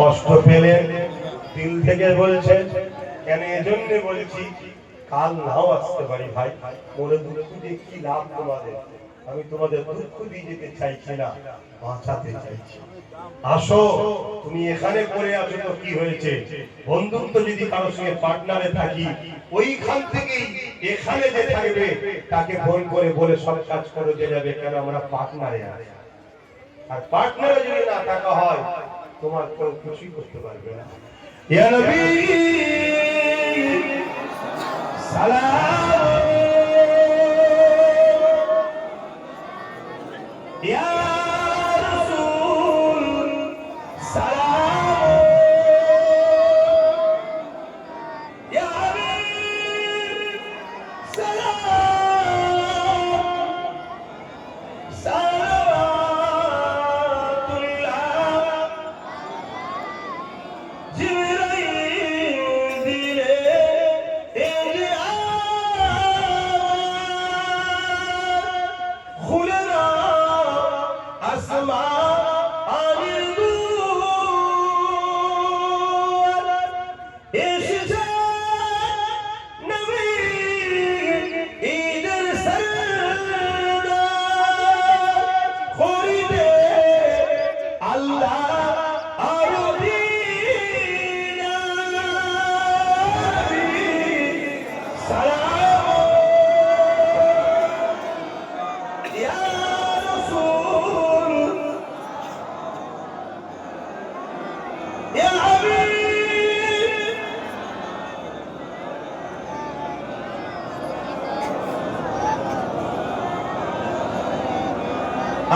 কষ্ট পেলেন দিল থেকে বলছেন কেন এজন্য বলছি, কাল নাও আসতে পারি ভাই। মনে দুঃখ দিয়ে কি লাভ তোমাদের? আমি তোমাদের দুঃখ দিয়ে যেতে চাইছি না, বাঁচাতে চাইছি। আসো, তুমি এখানে পড়ে আছো তো কি হয়েছে? বন্ধুত্ব যদি কারোর সঙ্গে পার্টনারে থাকি, ওইখান থেকেই এখানে যে থাকবে, তাকে ফোন করে বলে সব কাজ করে দিয়ে যাবে, কেন আমরা পার্টনারে আছি? আর পার্টনারে যদি না থাকা হয় তোমার কেউ খুশি করতে পারবে না। ইয়া নবী সালাম।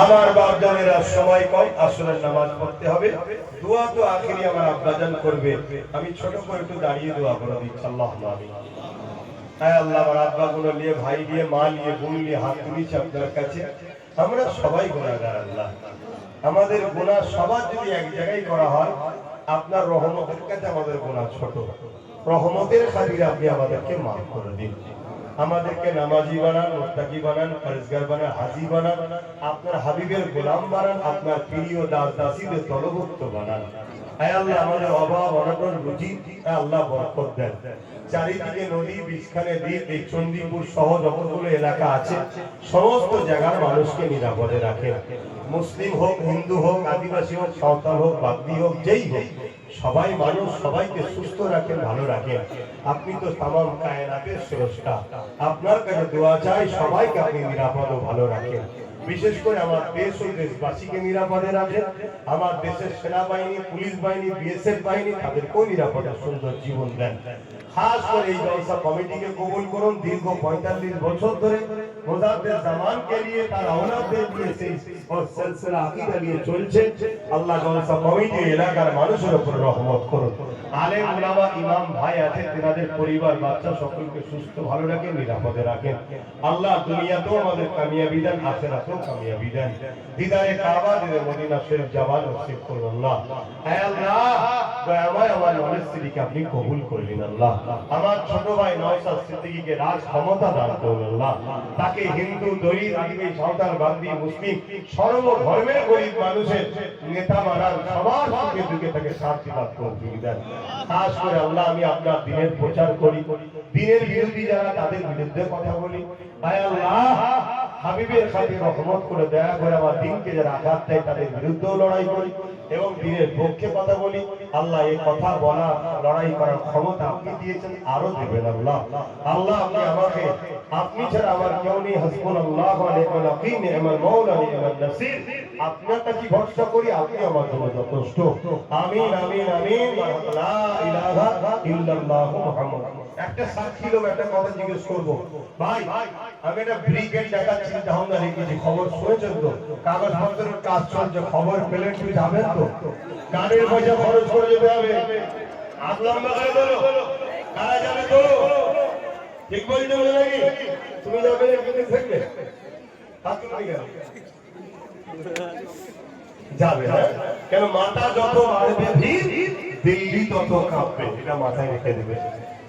আমার বাপজানেরা সময় কম আসরের নামাজ পড়তে হবে। দোয়া তো আখেরি আমার আব্বাজান করবে। আমি ছোট করে একটু দাঁড়িয়ে দোয়া করে দিচ্ছি, আল্লাহ হ্যাঁ আল্লাহ, আমার আব্বা গুলো নিয়ে, ভাই নিয়ে, মা নিয়ে, বোন নিয়ে হাত তুলেছি আপনার কাছে। আমরা সবাই গুণাগার আল্লাহ। আমাদের গুণা সবার যদি এক জায়গায় করা হয়, আপনার রহমতের কাছে আমাদের গুণা ছোট। রহমতের খাতিরে আপনি আমাদেরকে মাফ করে দিন। আমাদেরকে নামাজি বানান, মুত্তাকি বানান, ফরজগার বানান, হাজি বানান, আপনার হাবিবের গোলাম বানান, আপনার প্রিয় দাস দাসীদের দলভুক্ত বানান। মুসলিম হোক, হিন্দু হোক, আদিবাসী হোক, সাঁওতাল হোক, বাগদি হোক, যেই হোক সবাই মানুষ সবাইকে সুস্থ রাখেন ভালো রাখেন আপনি তো তামাম কায়নাতের স্রষ্টা। আপনার কাছে দোয়া চাই, সবাইকে আপনি নিরাপদ ও ভালো রাখেন। বিশেষ করে আমার দেশ ও দেশবাসীকে নিরাপদে রাখেন। আমার দেশের সেনাবাহিনী, পুলিশ বাহিনী, বিএসএফ বাহিনী, তাদেরকেও নিরাপদে সুন্দর জীবন দেন। খাস করে এই জলসা কমিটিকে কবুল করুন দীর্ঘ পঁয়তাল্লিশ বছর ধরে আল্লাহ জলসা কমিটি আমাদের কামিয়াবি দেন আখেরাতেও কামিয়াবি দেন আমার নলেজ স্ত্রীকে আপনি কবুল করলেন আল্লাহ আমার ছোট ভাই নয়সাদ সিদ্দিকীকে রাজ ক্ষমতা দান করুন আল্লাহ। তাকে হিন্দু, দলিত আদিবাসী সাঁওতাল, বান্দি, মুসলিম সর্ব ধর্মের গরিব মানুষের নেতা মারার সবার সুখে দুঃখে তাকে শান্তি লাভ করুন দেন। খাস করে আল্লাহ, আমি আপনার দিনের প্রচার করি। দিনের বিরোধী যারা, তাদের বিরুদ্ধে কথা বলি। ভাই আল্লাহ হাবিবের খাতে রহমত করে দয়া করে আমার দিনকে যারা আঘাত দেয় তাদের বিরুদ্ধেও লড়াই করি এবং দিনের পক্ষে কথা বলি। আল্লাহ এই কথা বলা, লড়াই করার ক্ষমতা আপনি দিয়েছেন, আরও দেবেন আল্লাহ। আল্লাহ আপনি আমাকে, আপনি ছাড়া আমার কেউ নেই। হাসবুল আল্লাহ আপনার কাছে ভরসা করি? আপনি আমার জন্য যথেষ্ট। আমিন আমিন আমিন। ইলাহা ইল্লাল্লাহু মুহাম্মাদ একটা সাক্ষী লোক, একটা কথা জিজ্ঞেস করব। ভাই, আমি একটা ব্রিগেড দেখার চিন্তা ভাবনা রেখেছি, খবর শুনেছেন তো? কাগজ পত্রের কাজ চলছে, খবর পেলে একটু যাবেন তো? গাড়ির পয়সা খরচ করে যেতে হবে। তুমি হ্যাঁ? মাথায় রেখে দেবে।